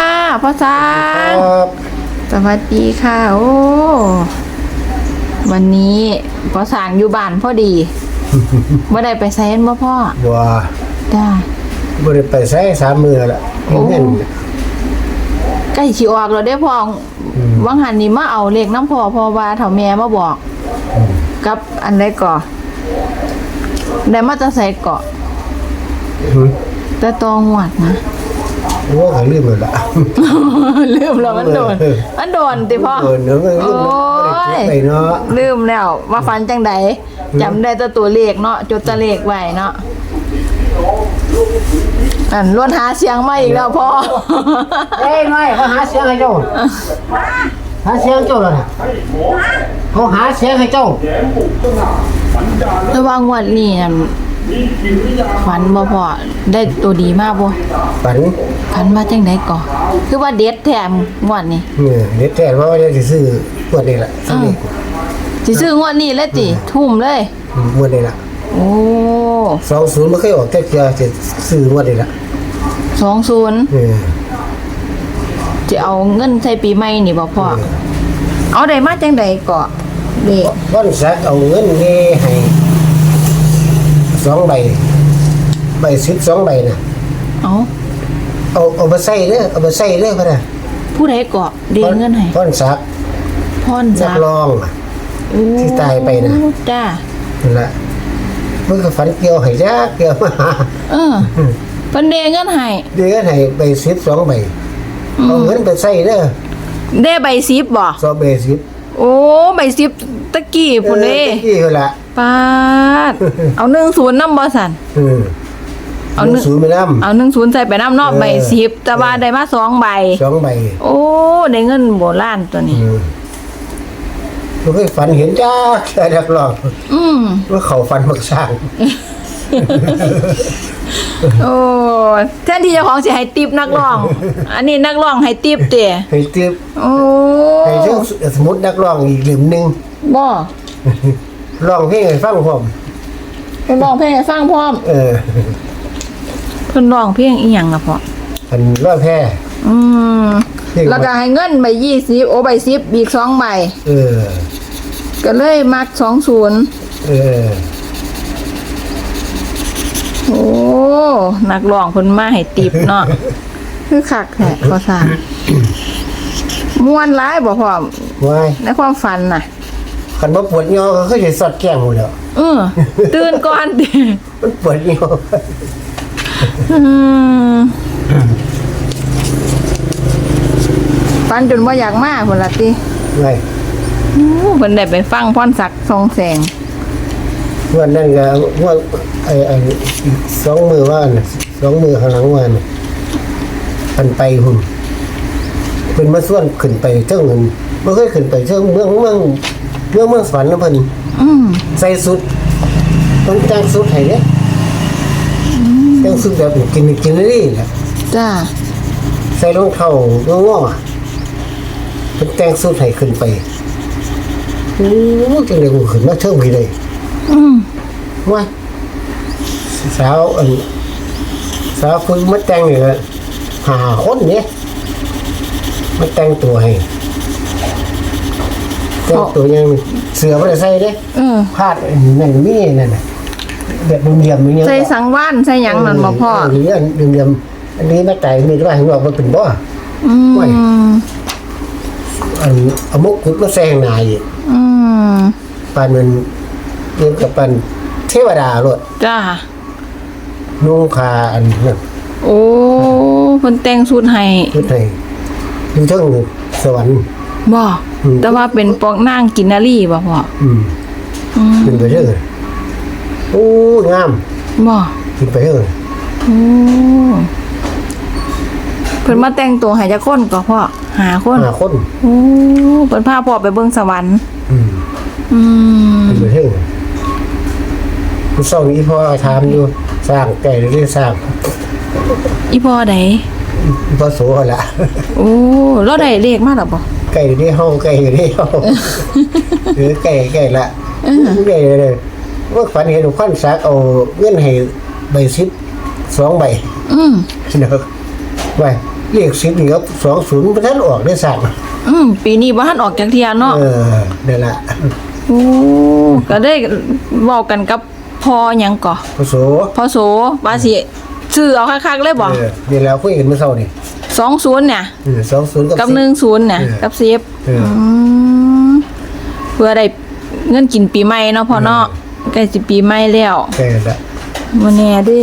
ค่ะพ่อช้าง ครับสวัสดีค่ะ โอ้ วันนี้พ่อสางอยู่บ้านพอดีไม่ได้ไปไซน์บ่พ่อบัวจ้าบ่ได้ไปใช้สามมือละโอ้ เงิน ใกล้ชิออกแล้วได้อพ่ออวังหันนี่มาเอาเลขน้ำพ่อพ่อว่าเถ่าแม่มาบอก กับอันใดก่อได้มาจะใส่เกาะหือแต่ตองหวัดนะ โอ้เขาลืมเลยละลืมแล้วมันโดน เออ มันโดนติพ่อ เออเนื้อมันลืมโอ้ไม่ยได้คิดไปเนาะลืมแล้วว่าฟันจังใดจำได้แต่ตัวเลขเนาะจดแตะเลขไว้เนาะ อันล้วนหาเสียงมาอีกแล้วพ่อ เอ้ยน้อยเขาหาเสียงให้เจ้าหาเสียงเจ้าแล้วนะเขาหาเสียงให้เจ้าระวังวันนี้นั่นฝันบ่พ่อได้ตัวดีมากบ่ฝันฝันมาจังไดก่อคือว่าเด็ดแถมงวดนี้เนี่ยเด็ดแท้ว่าจะสิซื้อปวดนี่ละซื้อนี่สิซื้องวดนี้เลยติทุ่มเลยปวดนี่ละโอ้สองศูนย์ไม่เคยออกแต่เกียจะซื้อปวดนี่ละ 20เออจะเอาเงินใช้ปีใหม่นี่บ่พ่อ เอาได้มาจังไดก่อเด็กวันสักเอาเงินนี่ให้สองใบใบสิบสองใบนะเอาเอาเอามาใส่เด้อเอามาใส่เด้อพ่อน่ะผู้ใดเกาะเดเงินให้พ่อนสักพรนัจักกร้องอะที่ตายไปน่ะโอ้จ้านั่นแหละมันก็ฝันเกี่ยวให้ยากเกี่ยวมาหา เออ เพิ่นเดเงินให้เดือนให้ใบสิบสองใบเอาเงินไปใส่เด้อเด้ใบซิปบ่สองใบสิบโอ้ใบซิปตะกี้พุ่นเด้ออตะกี้เขาละปาดเอา10นำบ่สั่นอืมเอาหหนึ่นึ่งงศูนย์ไปน้เอา10ใส่ไปนำนอกเออ ใบซิปแต่ว่าได้มาสองใบำสองใบโอ้ได้เงินโบราณตัวนี้ อืมมันก็ฝันเห็นจ้าแค่นักร้องอืมว่าเขาฝันมักสร้าง โอ้แทนที่เจ้าของสิให้ติปนักร้อง อันนี้นักร้องให้ติปเตะให้เตียบโอ้ให้เจ้าสมมตินักร้องอีกเหล่มหนึ่งบ่ร้องเพลงให้ฟังผมเพิ่นร้องเพลงให้ฟังพร้อมเออเพิ่นร้องเพลงอีหยังล่ะพ่ออันร้อยแพ้อืมเพลงแล้วก็ให้เงินใบ20โอ้ใบ10อีกสองใบเออ ก็เลยมัก20 เออ โอ้นักร้องเพิ่นมาให้ติปเนาะคือคักแท้พอสร้างม่วนหลายบ่พ่อวายในความฝันน่ะคันว่าปวดยอก็คือจะสอดแก้งหมดแล้วเออตื่นก่อนดิมันปวดยออืมฝันจนว่าอยากมาพุ่นละติไงอู้เพิ่นได้ไปฟังพรศักดิ์ทรงแสง วันนั้นก็ว่าไอ้ไอ้อีกสองมือว่าน่ะสองมือข้างหลังว่าน่ะมันไปหุ่นเป็นมาส่วนขึ้นไปเท่งเงินไม่เคยขึ้นไปเท่งเมืองเมืองเมืองเมืองฝันนะเพิ่นอืมใส่สุดต้องแต่งสุดให้เนี่ยแต่งสุดแบบกินกินนี่แหละจ้าใส่รองเท้างอๆเป็นแต่งสุดให้ขึ้นไปโอ้จังเลยกูขึ้นมาเท่งกี่เลย อืมว่าสาวอันสาวคุยมาแต่งเนี่ยหาคนเนี่ยมาแต่งตัวให้แต่งตัวยังเสือไม่ได้ใส่เด้เออพาดอันนั่นนี่นั่นน่ะแบบเหลี่ยมๆอย่างเงี้ยใส่สังว่านใส่หยังนั่นบ่พ่อเหลี่ยมเหลี่ยมๆอันนี้มาแต่มีว่าเห็นว่ามันเป็นบ่อืไม่มอันเอามุกกุดมาแซงหนายอีกอืมปานมัน เรียนกับปันเทวดาโลดจ้า นุ่งคาอันนั้นโอ้เพิ่นแต่งชุดให้พุทธให้อยู่เทั้งสวรรค์ บ่อืม แต่ว่าเป็นปอกนางกินนารีบ่พ่ออืมอืมขึ้นไปเรื่อยโอ้งามบ่ขึ้นไปเรื่อยโอ้เพิ่นมาแต่งตัวให้จักคนก็พ่อหาคนห้าคนโอ้เพิ่นพาพ่อไปเบิ่งสวรรค์ อืมอืมขึ้นไปเรื่อย ผู้เศร้านี้พ่อถามอยู่สร้างไก่หรือสร้างอีพ่อใดพ่อโสละโอ้เราได้เลขมาแล้วบ่ไก่ได้ห้องไก่ได้ห้องหรือไก่ไก่ละไก่เลยว่าฝันเห็นควันซักเอาเงินให้ใบซิปสองใบอืมนะครับไว้เรียกซิปนี่ครับสองศูนย์พระท่านออกได้สั่งอืมปีนี้บ่ทันออกจากเทียเนาะเออนั่นแหละโอ้ก็ได้เว้ากันกับพ่ อหยังก่อพระโสพ่อโสว่าสิซื้อเอาคักๆเลยบ่เออนี่แล้วคุยกันเมื่อเช้านี่20เนี่ย สองศูนย์กับกับ10 10เนี่ยเออกับ10เออ อืมเพื่อได้เงินกินปีใหม่เนาะพ่อเนาะใกล้สิปีใหม่แล้วใช่ละบ่แน่เดิ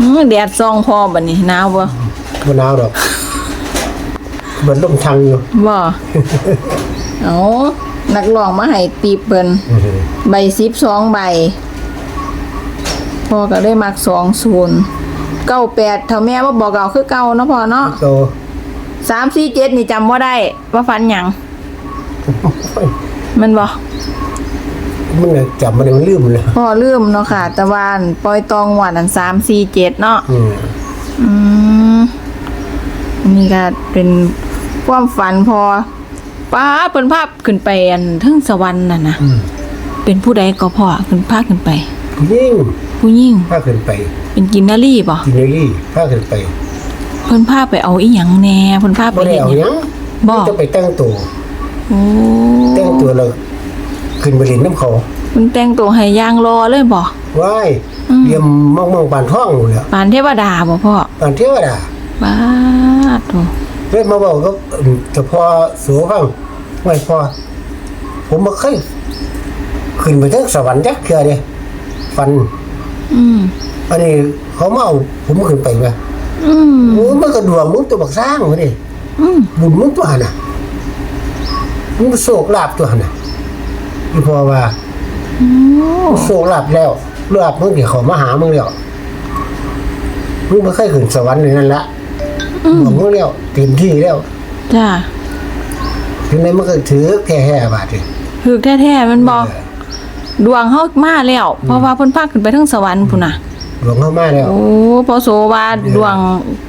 อือแดดส่องพอบัดนี้หนาวบ่มะนาวดอกเหมือนลมทางอยู่บ่เอานักร้องมาให้ตีบเพิ่นใบ12ใบ พ่อก็เลยมัก20 98เท่าแม่บ่บอกเก่าคือเก่าเนาะพ่อเนาะโต347นี่จำบ่ได้ว่าฟันหยังมันบ่มันน่ะจำมันมันลืมเลยพ่อลืมเนาะค่ะแต่ว่าอันปล่อยตองหวานอัน347เนาะอืมอืมอันนี่ก็เป็นความฝันพอป้าดเป็นภาพขึ้นไปอันเทึงสวรรค์น่ะนะอืมเป็นผู้ใดก็พอขึ้นภาคขึ้นไปยิ่ง ผู้ยิ่งพาขึ้นไปเป็นกินนารีบ่กินเนรี่พาขึ้นไป เพิ่นพาไปเอาอีหยังแหน่เพิ่นพาไปบ่ได้เฮ็ดเอาหหยัยังงบ่มันจะไปแต่งตัวโอ้แต่งตัวแล้วขึ้นไปเล่นน้ำเขาเพิ่นแต่งตัวให้ย่างรอเลยบ่ ว้ายอืม เรียมมองมองๆปานท้องอยู่แล้วปานเทวดาบ่พ่อปานเทวดาบาดโถเลยมาบอกกับเฉพาะสูฟังไว้พอผมบ่เคยขึ้นไปถึงสวรรค์จักเทื่อเด้ฟัน อืมอันนี้เขามาเอาผมขึ้นไปไหมอืมโอ้มันก็ดวงมึงตัวบักสร้างมาดิอืมบุญมึงตัวหั่นน่ะมึงโศกลาบตัวหั่นน่ะอีพอว่าโอ้โศกลาบแล้วลาบมึงเดี๋ยวเขามาหามึงแล้วมึงไม่เคยขึ้นสวรรค์เลยนั่นละบอกมึงแล้วเต็มที่แล้วจ้าถึงไหนมันก็ถือแค่แห่บาทเลยถึกแท้ๆมันบ่เออ ดวงเฮามาแล้ว เพราะว่าเพิ่นพาขึ้นไปเทั้งสวรรค์พุ่นน่ะหลวงเข้ามาแล้ว โอ้พอโสว่าดวง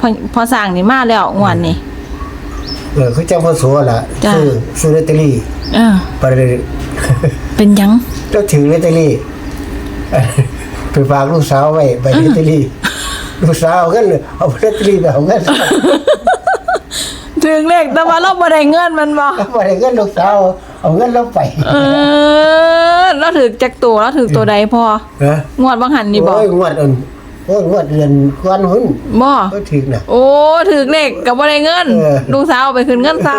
พอพอสร้างนี่มาแล้วงวดนี้ เออเขาจ้างพ่อโสล่ะจ้ะ ซื้อซื้อลอตเตอรี่เออ ไปเลยเป็นหยัง เจ้าถือลอตเตอรี่ไปฝากลูกสาวไว้ใบลอตเตอรี่ลูกสาวเอาเงินเลยเอาลอตเตอรี่ไปเอาเงินถึงเลขแต่ว่าเราบ่ได้เงินมันบ่ เอาไปเงินลูกสาว เอาเงินเราไปเออเราถึกจักตัวเราถึกตัวใดพอนะงวดบางหันนี่บ่โอ้ยงวดอันโอ้ยงวดเดือนก้อนหุ้นบ่ก็ถึงนะโอ้ถึกเลขก็บ่ได้เงินเออลูกสาวเอาไปคืนเงินซ้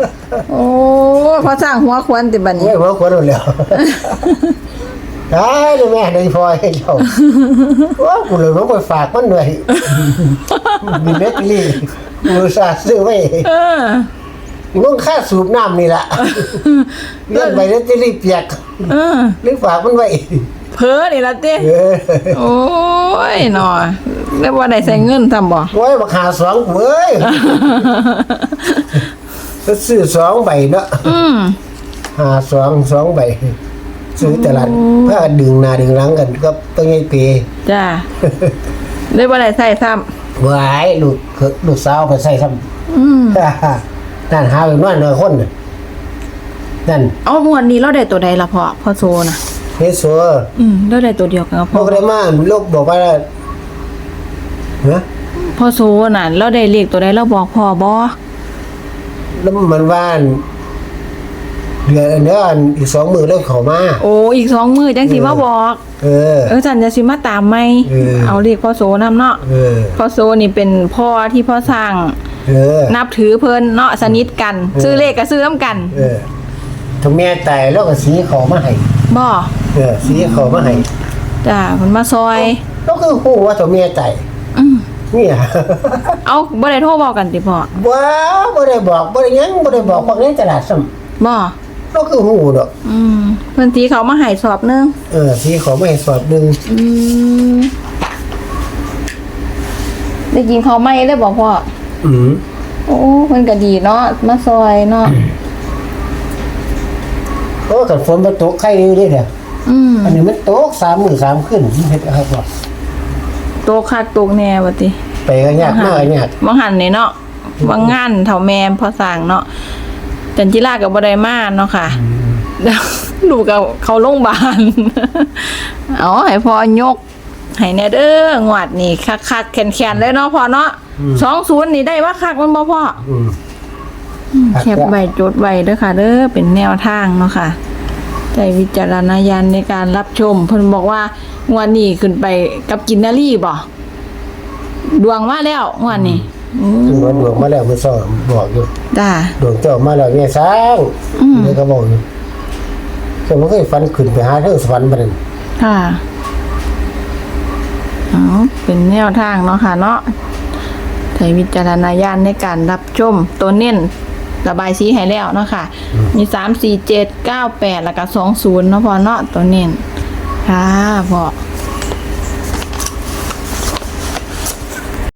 ำโอ้พอสร้างหัวควนติบัดโอ้นี้ยหัวคนหมดแล้วตายเลยแม่ในพลอยให้เจ้าว่ากูเลยต้องไปฝากมันหน่อยมีลอตเตอรี่กูอุตสาห์ซื้อไว้เออ มึงค่าสูบน้ำนี่แหละเลื่อนไปลอตเตอรี่เปียกเออหรือฝากมันไว้เพ้อนี่ล่ะติเออโอ้ยหนอแล้วบ่ได้ใส่เงินซ้ำบ่โอ้ยบักหาสองกูเอ้ยก็ซื้อสองใบเนาะอืมหาสองสองใบซื้อตลาดผ้าดึงหน้าดึงหลังกัน ก็ต้องให้เปย์จ้าเลยบ่ได้ใส่ซ้ำไว้ลูกเขยลูกสาวไปใส่ซ้อืมำ นั่นหาไปนอนเนอคนน่ะนั่นเอางวดนี้เราได้ตัวใดล่ะพ่อพ่อโซนะเฮซัวอืมเราได้ตัวเดียวกันกับพพ่อวกได้มาลูกบอกว่าเนะพ่อโซน่ะเราได้เลขตัวใดเราบอกพ่อบ่แล้วมันว่าเดือนเนื้ออันอีกสองมือแล้วเขามา โอ้อีกสองมือจังสิมาบอก เออ เออจันจะสิมาตามไหมเออ เอาเลขพ่อโซนำเนาะ เออ พ่อโซนี่เป็นพ่อที่พ่อสร้าง เออ นับถือเพิ่นเนาะสนิทกัน ซื้อเลขก็ซื้อนํกัน เออถ้าแม่ตายแล้วก็สีเขามาให้บ่เออ สีเขามาให้จ้าเพิ่นมาซอย แล้วคือฮู้ว่าถ้าแม่ตายอืมเนี่ยเอาบ่ได้โทรบอกกันติพ่อว้าวบ่ได้บอกบ่ได้หยังบ่ได้บอกพวกนี้ตลาดซ้ำบ่แล้วคือฮู้ดอก อืมเพิ่นตีเขามาให้สอบหนึงเออ สีเขามาให้สอบหนึงอืมได้กินข้าวไหมเลยบอกพ่อ อืมโอ้มันก็ดีเนาะมาซอยเนาะโอ้กันฝนมาตกไข่อยู่เด้เนี่ยอืมอันนี้มันตกสามมื้อสามคืนเฮ็ดครับว่าโตกคักโตกแน่บัดติไปก็ยากมากก็ยากบางหันนี่เนาะบางงานเฒ่าแม่พอสร้างเนาะจันจิรากับบ่ได้มาเนาะค่ะลูกกับเขาโรงพยาบาลเอาให้พ่อยกให้แน่เด้องวดนี่คักๆแข็งๆเลยเนาะพ่อเนาะ สองศูนย์นี่ได้ว่าคักมันบ่พ่ออืมแคปใบจดไว้เด้อค่ะเด้อเป็นแนวทางเนาะค่ะใจวิจารณญาณในการรับชมเพิ่นบอกว่างวดนี้ขึ้นไปกับกินนารีบ่ดวงมาแล้วงวดนี้อืมถึงว่าดวงมาแล้วมื้อเช้าบอกอยู่จ้า ดวงเจ้ามาแล้วแง่สร้างอืมนี่ก็บอกอยู่แต่มันเคยฝันขึ้นไปหาเรื่องสวรรค์บ่นั่นค่ะเอาเป็นแนวทางเนาะค่ะ เนาะใช้วิจารณญาณในการรับชมตัวเน้นระบายสีให้แล้วเนาะค่ะ มีสามสี่เจ็ดเก้าแปดแล้วก็สองศูนย์เนาะพอเนาะตัวเน้นค่ะพอ